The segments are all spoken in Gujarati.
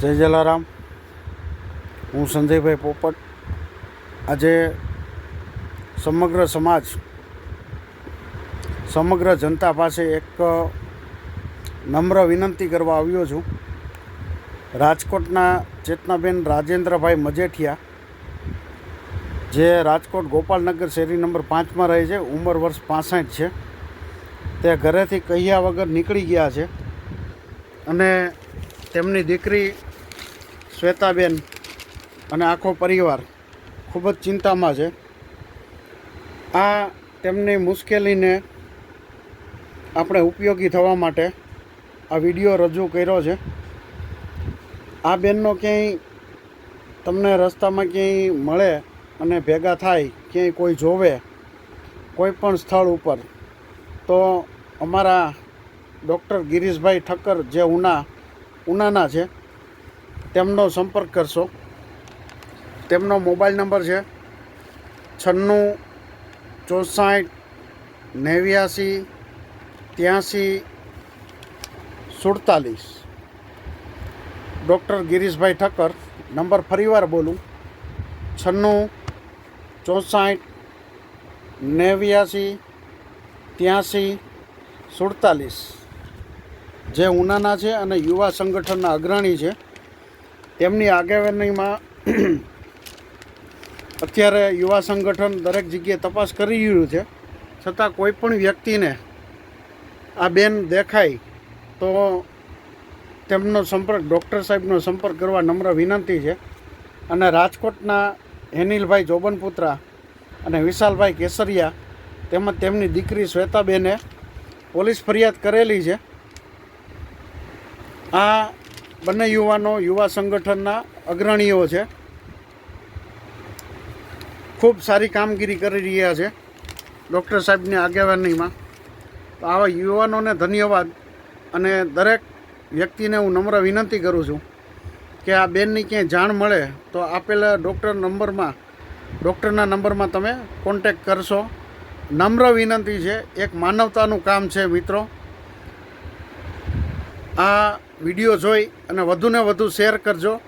જય જલારામ. હું સંજયભાઈ પોપટ. આજે સમગ્ર સમાજ, સમગ્ર જનતા પાસે એક નમ્ર વિનંતી કરવા આવ્યો છું. રાજકોટના ચેતનાબેન રાજેન્દ્રભાઈ મજેઠિયા, જે રાજકોટ ગોપાલનગર શેરી નંબર પાંચમાં રહે છે, ઉંમર વર્ષ પાસઠ છે. તે ઘરેથી કહ્યા વગર નીકળી ગયા છે. અને તેમની દીકરી શ્વેતાબેન અને આખો પરિવાર ખૂબ જ ચિંતામાં છે. આ તેમની મુશ્કેલીને આપણે ઉપયોગી થવા માટે આ વીડિયો રજૂ કર્યો છે. આ બેનનો ક્યાંય તમને રસ્તામાં ક્યાંય મળે અને ભેગા થાય, ક્યાંય કોઈ જોવે કોઈ પણ સ્થળ ઉપર, તો અમારા ડૉક્ટર ગિરીશભાઈ ઠક્કર જે ઉના, ઉનાના છે તેમનો સંપર્ક કરશો. તેમનો મોબાઈલ નંબર છે છન્નું, ચોસાઠ, નેવ્યાસી, ત્યાંસી, સુડતાલીસ. ડૉક્ટર ગિરીશભાઈ ઠક્કર, નંબર ફરીવાર બોલું. છન્નું, ચોસાઠ, નેવ્યાસી, ત્યાંસી, સુડતાલીસ. જે ઉનાના છે અને યુવા સંગઠનના અગ્રણી છે. તેમની આગેવાનીમાં અત્યારે યુવા સંગઠન દરેક જગ્યાએ તપાસ કરી રહ્યું છે. છતાં કોઈ પણ વ્યક્તિને આ બેન દેખાય તો તેમનો સંપર્ક, ડૉક્ટર સાહેબનો સંપર્ક કરવા નમ્ર વિનંતી છે. અને રાજકોટના હેનિલભાઈ જોબનપુત્રા અને વિશાલભાઈ કેસરિયા તેમજ તેમની દીકરી શ્વેતાબેને પોલીસ ફરિયાદ કરેલી છે. આ બંને યુવાનો, યુવા સંગઠનના અગ્રણીઓ છે. ખૂબ સારી કામગીરી કરી રહ્યા છે ડૉક્ટર સાહેબની આગેવાનીમાં. તો આવા યુવાનોને ધન્યવાદ અને દરેક વ્યક્તિને હું નમ્ર વિનંતી કરું છું કે આ બેનની ક્યાંય જાણ મળે તો આપેલા ડૉક્ટર નંબરમાં, ડૉક્ટરના નંબરમાં તમે કોન્ટેક કરશો. નમ્ર વિનંતી છે, એક માનવતાનું કામ છે મિત્રો. આ વીડિયો જોઈ અને વધુને વધુ શેર કરજો.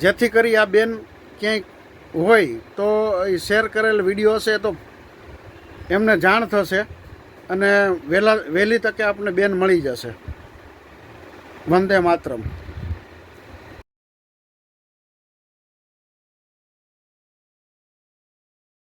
જેથી કરી આ બેન ક્યાંય હોય તો એ શેર કરેલ વીડિયો હશે તો એમને જાણ થશે અને વહેલા વહેલી તકે આપણે બેન મળી જશે. વંદે માતરમ.